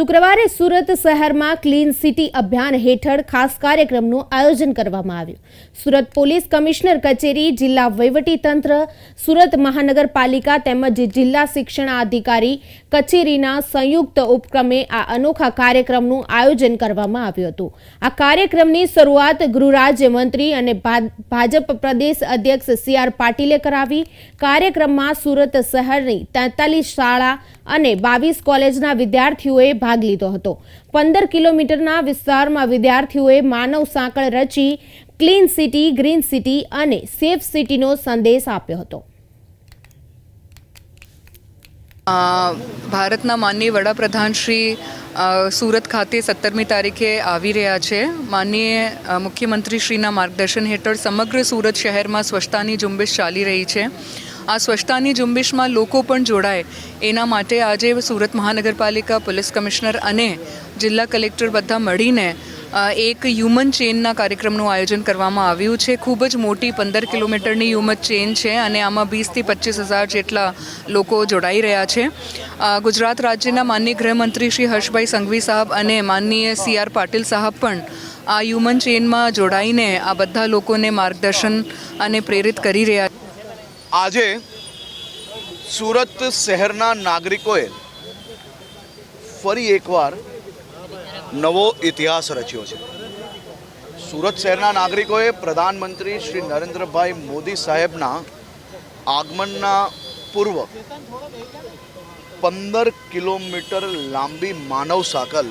શુક્રવારે સુરત શહેરમાં clean city અભિયાન હેઠળ ખાસ કાર્યક્રમનું આયોજન કરવામાં આવ્યું. સુરત પોલીસ કમિશનર કચેરી, જિલ્લા વહીવટીતંત્ર સુરત મહાનગરપાલિકા તેમજ જિલ્લા શિક્ષણાધિકારી કચેરીના સંયુક્ત ઉપક્રમે આ અનોખા કાર્યક્રમનું આયોજન કરવામાં આવ્યું હતું. આ કાર્યક્રમની શરૂઆત ગૃહ રાજ્યમંત્રી અને ભાજપ પ્રદેશ અધ્યક્ષ સી આર પાટીલે કરાવી. કાર્યક્રમમાં સુરત શહેરની તેતાલીસ શાળા અને બાવીસ કોલેજના વિદ્યાર્થીઓએ ભાગ લીધો હતો. પંદર કિલોમીટરના વિસ્તારમાં વિદ્યાર્થીઓએ માનવ સાંકળ રચી, ક્લીન સિટી, ગ્રીન સિટી અને સેફ સિટીનો સંદેશ આપ્યો હતો. ભારતના માનનીય વડાપ્રધાન શ્રી સુરત ખાતે સત્તરમી તારીખે આવી રહ્યા છે. માનનીય મુખ્યમંત્રી શ્રીના માર્ગદર્શન હેઠળ સમગ્ર સુરત શહેરમાં સ્વચ્છતાની ઝુંબેશ ચાલી રહી છે. આ સ્વચ્છતાની ઝુંબેશમાં લોકો પણ જોડાય. એના માટે આજે સુરત મહાનગરપાલિકા પોલીસ કમિશનર અને જિલ્લા કલેક્ટર બધા મળીને એક હ્યુમન ચેઇનના કાર્યક્રમનું આયોજન કરવામાં આવ્યું છે. ખૂબ જ મોટી પંદર કિલોમીટરની હ્યુમન ચેન છે અને આમાં વીસથી પચીસ હજાર જેટલા લોકો જોડાઈ રહ્યા છે. ગુજરાત રાજ્યના માનનીય ગૃહમંત્રી શ્રી હર્ષભાઈ સંઘવી સાહેબ અને માનનીય સી આર પાટીલ સાહેબ પણ આ હ્યુમન ચેનમાં જોડાઈને આ બધા લોકોને માર્ગદર્શન અને પ્રેરિત કરી રહ્યા છે. આજે સુરત શહેરના નાગરિકોએ ફરી એકવાર નવો ઇતિહાસ રચ્યો છે. સુરત શહેરના નાગરિકોએ પ્રધાનમંત્રી શ્રી નરેન્દ્રભાઈ મોદી સાહેબના આગમનના પૂર્વ પંદર કિલોમીટર લાંબી માનવ સાકલ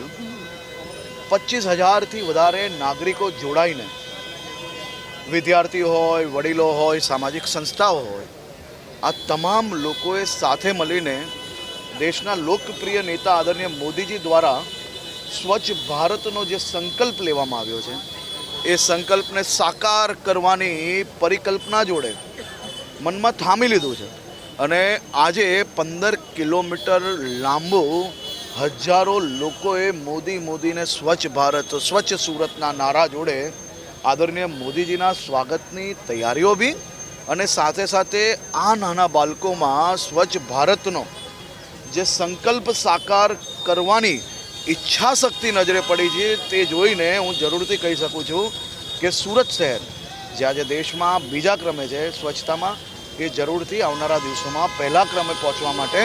પચીસ હજારથી વધારે નાગરિકો જોડાઈને વિદ્યાર્થીઓ હોય, વડીલો હોય, સામાજિક સંસ્થાઓ હોય, આ તમામ લોકોએ સાથે મળીને દેશના લોકપ્રિય નેતા આદરણીય મોદીજી દ્વારા સ્વચ્છ ભારતનો જે સંકલ્પ લેવામાં આવ્યો છે, એ સંકલ્પને સાકાર કરવાની પરિકલ્પના જોડે મનમાં થામી લીધું છે. અને આજે પંદર કિલોમીટર લાંબો હજારો લોકોએ મોદી મોદીને સ્વચ્છ ભારત, સ્વચ્છ સુરતના નારા જોડે આદરણીય મોદીજીના સ્વાગતની તૈયારીઓ બી અને સાથે સાથે આ નાના બાળકોમાં સ્વચ્છ ભારતનો જે સંકલ્પ સાકાર કરવાની ઈચ્છા શક્તિ નજરે પડી છે તે જોઈને હું જરૂરથી કહી શકું છું કે સુરત શહેર, જે આજે દેશમાં બીજા ક્રમે છે સ્વચ્છતામાં, એ જરૂરથી આવનારા દિવસોમાં પહેલા ક્રમે પહોંચવા માટે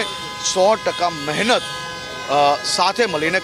સો ટકા મહેનત સાથે મળીને